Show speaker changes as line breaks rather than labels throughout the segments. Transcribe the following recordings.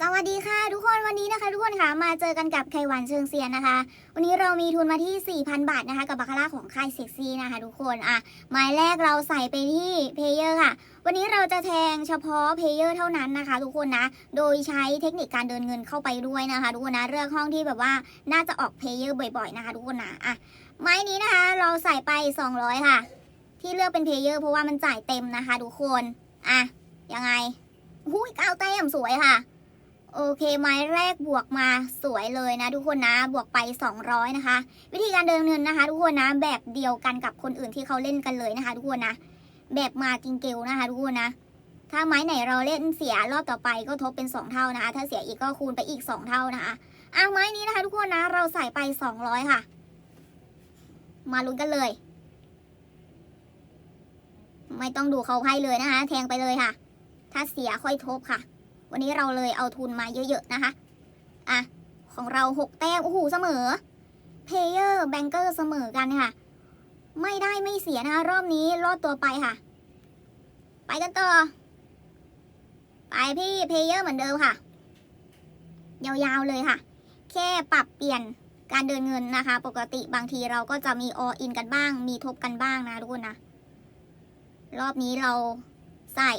สวัสดีค่ะ ทุกคนวันนี้นะคะ ทุกคนค่ะมาเจอกันกับไขหวานเชิงเซียนนะคะ วันนี้เรามีทุนมาที่ 4,000 บาทนะคะ กับบาคาร่าของค่ายเซ็กซี่นะคะ ทุกคนอะหมายแรกเราใส่ไปที่เพเยอร์ค่ะ วันนี้เราจะแทงเฉพาะเพเยอร์เท่านั้นนะคะ ทุกคนนะโดยใช้เทคนิคการเดินเงินเข้าไปด้วยนะคะ ทุกคนนะเลือกห้องที่แบบว่าน่าจะออกเพเยอร์บ่อย ๆนะคะ ทุกคนนะอะไม้นี้นะคะ เราใส่ไป 200 ค่ะ ที่เลือกเป็นเพเยอร์เพราะว่ามันจ่ายเต็มนะคะ ทุกคนอะยังไงหุ้ยเก้าแต้มสวยค่ะ โอเคไม้แรกบวกมาสวยเลยนะ ทุกคนนะบวกไป 200 นะคะ วิธีการเดินเงินนะคะ ทุกคนนะแบบเดียวกันกับคนอื่นที่เขาเล่นกันเลยนะคะ ทุกคนนะ แบบมากิงเกลนะคะ ทุกคนนะ ถ้าไม้ไหนเราเล่นเสียรอบต่อไปก็ทบเป็น 2 เท่านะคะ ถ้าเสียอีกก็คูณไปอีก 2 เท่านะคะอะไม้นี้นะคะ ทุกคนนะเราใส่ไป 200 ค่ะ มาลุ้นกันเลย ไม่ต้องดูเขาให้เลยนะคะ แทงไปเลยค่ะ ถ้าเสียค่อยทบค่ะ วันนี้เราเลยเอาทุนมาเยอะๆนะคะ อะ ของเราหกแต้ม โอ้โห เสมอ เพเยอร์แบงเกอร์เสมอกันค่ะ ไม่ได้ไม่เสียนะคะ รอบนี้รอดตัวไปค่ะ ไปกันต่อ ไปพี่เพเยอร์เหมือนเดิมค่ะ ยาวๆเลยค่ะ แค่ปรับเปลี่ยนการเดินเงินนะคะ ปกติบางทีเราก็จะมีออินกันบ้าง มีทบกันบ้างนะทุกคนนะ รอบนี้เราใส่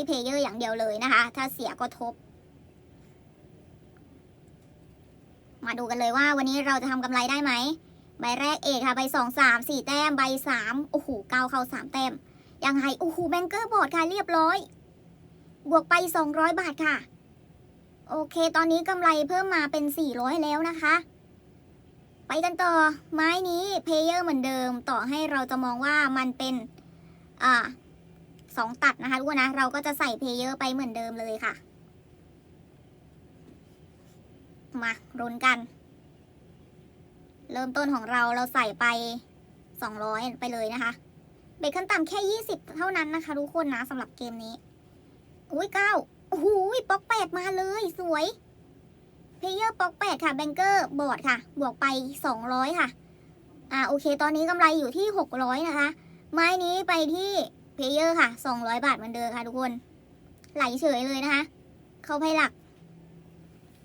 ที่เพลเยอร์อย่างเดียวเลยนะคะ ถ้าเสียก็ทบ มาดูกันเลยว่าวันนี้เราจะทำกำไรได้ไหม ใบแรกเอกค่ะ ใบสองสามสี่แต้ม ใบสามโอ้โหเก้าเข้าสามแต้ม ยังไงโอ้โหแบงเกอร์บอร์ดค่ะเรียบร้อย บวกไปสองร้อยบาทค่ะ โอเค ตอนนี้กำไรเพิ่มมาเป็นสี่ร้อยแล้วนะคะไปกันต่อไม้นี้เพลเยอร์เหมือนเดิมต่อให้เราจะมองว่ามันเป็นอ่า สองตัดนะคะทุกคนนะ เราก็จะใส่เพเยอร์ไปเหมือนเดิมเลยค่ะ มารุนกัน เริ่มต้นของเราเราใส่ไป 200 ไปเลยนะคะ เบรกขั้นต่ำแค่ 20 เท่านั้นนะคะทุกคนนะสำหรับเกมนี้ อุ้ยเก้าโอ้โหป๊อกแปดมาเลยสวยเพเยอร์ป๊อกแปดค่ะแบงเกอร์บอร์ดค่ะ บวกไป 200 ค่ะ อ่าโอเค ตอนนี้กำไรอยู่ที่ 600 นะคะ ไม้นี้ไปที่ เพลเยอร์ค่ะ 200 บาทเหมือนเดิมค่ะทุกคน ไหลเฉยเลยนะคะ เข้าไพ่หลัก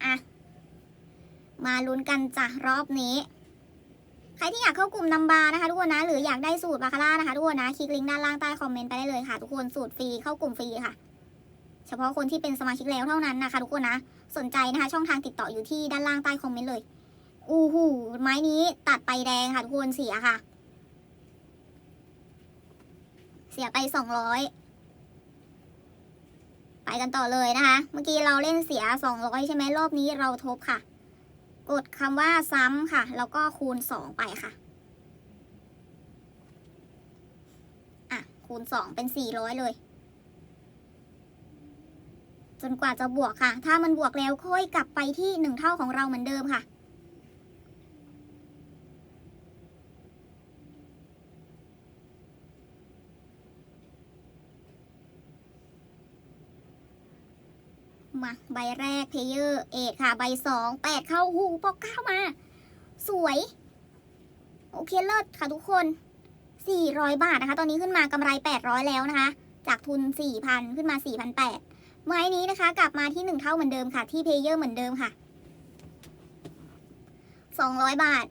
อะ มาลุ้นกันจ้ะรอบนี้ ใครที่อยากเข้ากลุ่มนัมบาร์นะคะทุกคนนะ หรืออยากได้สูตรบาคาร่านะคะทุกคนนะ คลิกลิงก์ด้านล่างใต้คอมเมนต์ไปได้เลยค่ะ ทุกคน สูตรฟรี เข้ากลุ่มฟรีค่ะ เฉพาะคนที่เป็นสมาชิกแล้วเท่านั้นนะคะทุกคนนะ สนใจนะคะ ช่องทางติดต่ออยู่ที่ด้านล่างใต้คอมเมนต์เลยอู้หูไม้นี้ตัดไปแดงค่ะทุกคนเสียค่ะ เสียไปสองร้อยไปกันต่อเลยนะคะ เมื่อกี้เราเล่นเสียสองร้อยใช่ไหมรอบนี้เราทบค่ะ กดคำว่าซ้ำค่ะ แล้วก็คูณสองไปค่ะอะ คูณสองเป็นสี่ร้อยเลย จนกว่าจะบวกค่ะ ถ้ามันบวกแล้วค่อยกลับไปที่หนึ่งเท่าของเราเหมือนเดิมค่ะ มาใบแรกเพเยอร์เอกค่ะ ใบสองแปดเข้าหูปอกเก้ามา สวย โอเคเลิศค่ะทุกคน400บาทนะคะ ตอนนี้ขึ้นมากำไร800แล้วนะคะ จากทุน4,000ขึ้นมา4,800ไม้นี้นะคะ กลับมาที่1เท่าเหมือนเดิมค่ะ ที่เพเยอร์เหมือนเดิมค่ะ200บาท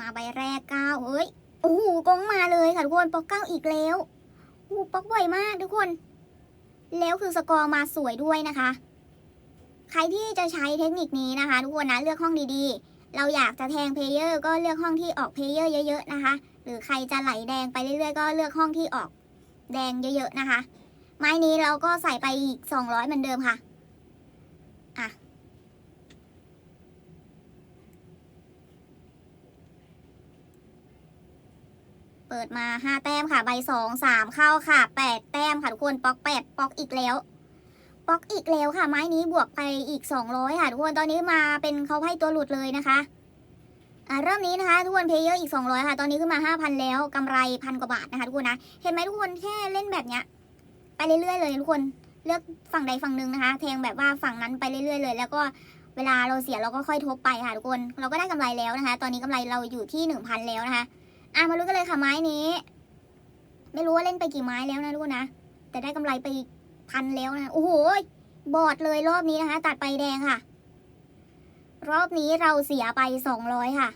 มาใบแรกเก้าเฮ้ยโอ้โหกองมาเลยค่ะทุกคนป๊อกเก้าอีกแล้วโอ้โหป๊อกบ่อยมากทุกคน แล้วคือสกอร์มาสวยด้วยนะคะ ใครที่จะใช้เทคนิคนี้นะคะทุกคนนะเลือกห้องดีๆ เราอยากจะแทงเพลเยอร์ก็เลือกห้องที่ออกเพลเยอร์เยอะๆนะคะ หรือใครจะไหลแดงไปเรื่อยๆก็เลือกห้องที่ออกแดงเยอะๆนะคะ ไม้นี้เราก็ใส่ไปอีก200เหมือนเดิมค่ะ อะ เปิดมาห้าแต้มค่ะ ใบสองสามเข้าค่ะแปดแต้มค่ะทุกคนป๊อกแปดป๊อกอีกแล้วป๊อกอีกแล้วค่ะ ไม้นี้บวกไปอีกสองร้อยค่ะทุกคนตอนนี้มาเป็นเขาให้ตัวหลุดเลยนะคะอ่าเริ่มนี้นะคะทุกคนเพย์เยอร์อีกสองร้อยค่ะ ตอนนี้ขึ้นมาห้าพันแล้วกำไรพันกว่าบาทนะคะทุกคนนะเห็นไหมทุกคนแค่เล่นแบบเนี้ยไปเรื่อยๆเลยทุกคนเลือกฝั่งใดฝั่งหนึ่งนะคะแทงแบบว่าฝั่งนั้นไปเรื่อยๆเลย แล้วก็เวลาเราเสียเราก็ค่อยทบไปค่ะทุกคน เราก็ได้กำไรแล้วนะคะ ตอนนี้กำไรเราอยู่ที่หนึ่งพันแล้วนะคะ อะมาลุ้นกันเลยค่ะไม้นี้ ไม่รู้ว่าเล่นไปกี่ไม้แล้วนะลูกนะ แต่ได้กำไรไปพันแล้วนะ โอ้โห บอดเลยรอบนี้นะคะ ตัดไปแดงค่ะ รอบนี้เราเสียไปสองร้อยค่ะ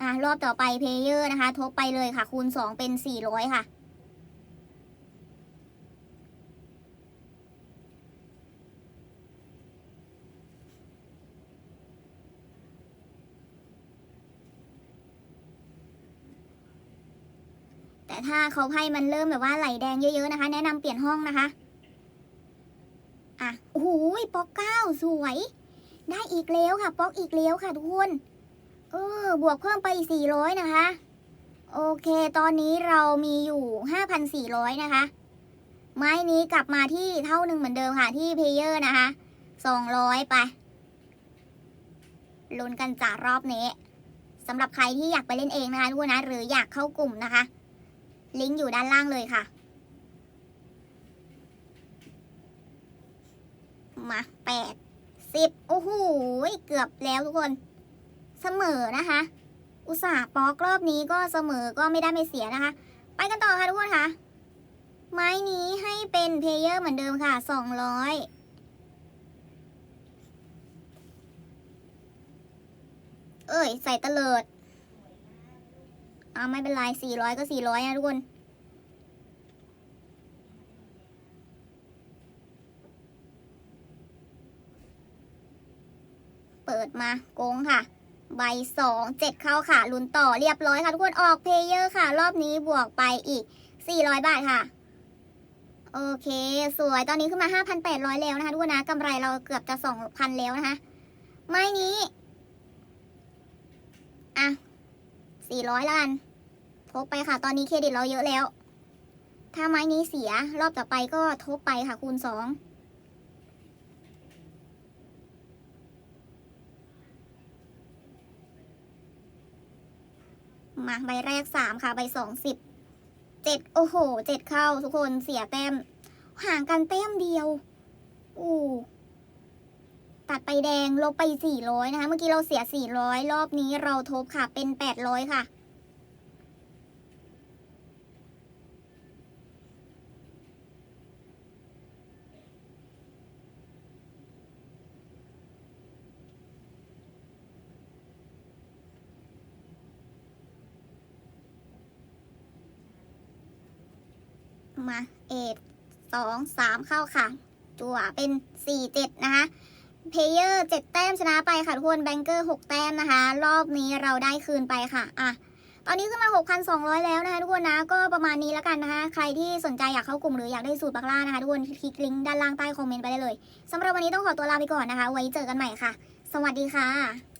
อะรอบต่อไปเพลเยอร์นะคะ ทบไปเลยค่ะ คูณสองเป็นสี่ร้อยค่ะ แต่ถ้าเขาไพ่มันเริ่มแบบว่าไหลแดงเยอะๆนะคะ แนะนำเปลี่ยนห้องนะคะ อะโอ้โหป๊อกเก้าสวย ได้อีกแล้วค่ะ ป๊อกอีกแล้วค่ะทุกคนเออบวกเพิ่มไปอีก400นะคะ โอเค ตอนนี้เรามีอยู่5,400นะคะ ไม้นี้กลับมาที่เท่าหนึ่งเหมือนเดิมค่ะที่เพลเยอร์นะคะ200ไปลุ้นกันจากรอบนี้สำหรับใครที่อยากไปเล่นเองนะคะทุกคนนะ หรืออยากเข้ากลุ่มนะคะ ลิงก์อยู่ด้านล่างเลยค่ะ มาแปดสิบโอ้โหเกือบแล้วทุกคน เสมอนะคะ อุตส่าห์ปอกรอบนี้ก็เสมอก็ไม่ได้ไม่เสียนะคะ ไปกันต่อค่ะทุกคนค่ะ ไม้นี้ให้เป็นเพลเยอร์เหมือนเดิมค่ะสองร้อยเอ้ย ใส่ตะเลิด อ่าไม่เป็นไรสี่ร้อยก็สี่ร้อยนะทุกคนเปิดมาโกงค่ะ ใบสองเจ็ดเข้าค่ะลุ้นต่อเรียบร้อยค่ะทุกคนออกเพลเยอร์ค่ะ รอบนี้บวกไปอีก400บาทค่ะ โอเค สวยตอนนี้ขึ้นมา5,800แปดร้อยเล้วนะคะทุกคนนะกำไรเราเกือบจะ2,000แล้วนะคะ ไม้นี้ อะ 400ล้านทบไปค่ะ ตอนนี้เครดิตเราเยอะแล้ว ถ้าไม้นี้เสียรอบต่อไปก็ทบไปค่ะคูณ2มาใบแรกสามค่ะ ใบสองสิบเจ็ดโอ้โหเจ็ดเข้า ทุกคนเสียแต้มห่างกันแต้มเดียวอู้ ตัดไปแดงลบไปสี่ร้อยนะคะ เมื่อกี้เราเสียสี่ร้อยรอบนี้เราทบค่ะ เป็นแปดร้อยค่ะ มา เอ็ดสองสามเข้าค่ะจั่วเป็นสี่เจ็ดนะคะ เพเยอร์เจ็ดแต้มชนะไปค่ะทุกคนแบงเกอร์หกแต้มนะคะ รอบนี้เราได้คืนไปค่ะอะตอนนี้ขึ้นมา 6,200 แล้วนะคะทุกคนนะ ก็ประมาณนี้แล้วกันนะคะ ใครที่สนใจอยากเข้ากลุ่มหรืออยากได้สูตรบักล่านะคะทุกคน คลิกลิงก์ด้านล่างใต้คอมเมนต์ไปได้เลยสำหรับวันนี้ต้องขอตัวลาไปก่อนนะคะ ไว้เจอกันใหม่ค่ะ สวัสดีค่ะ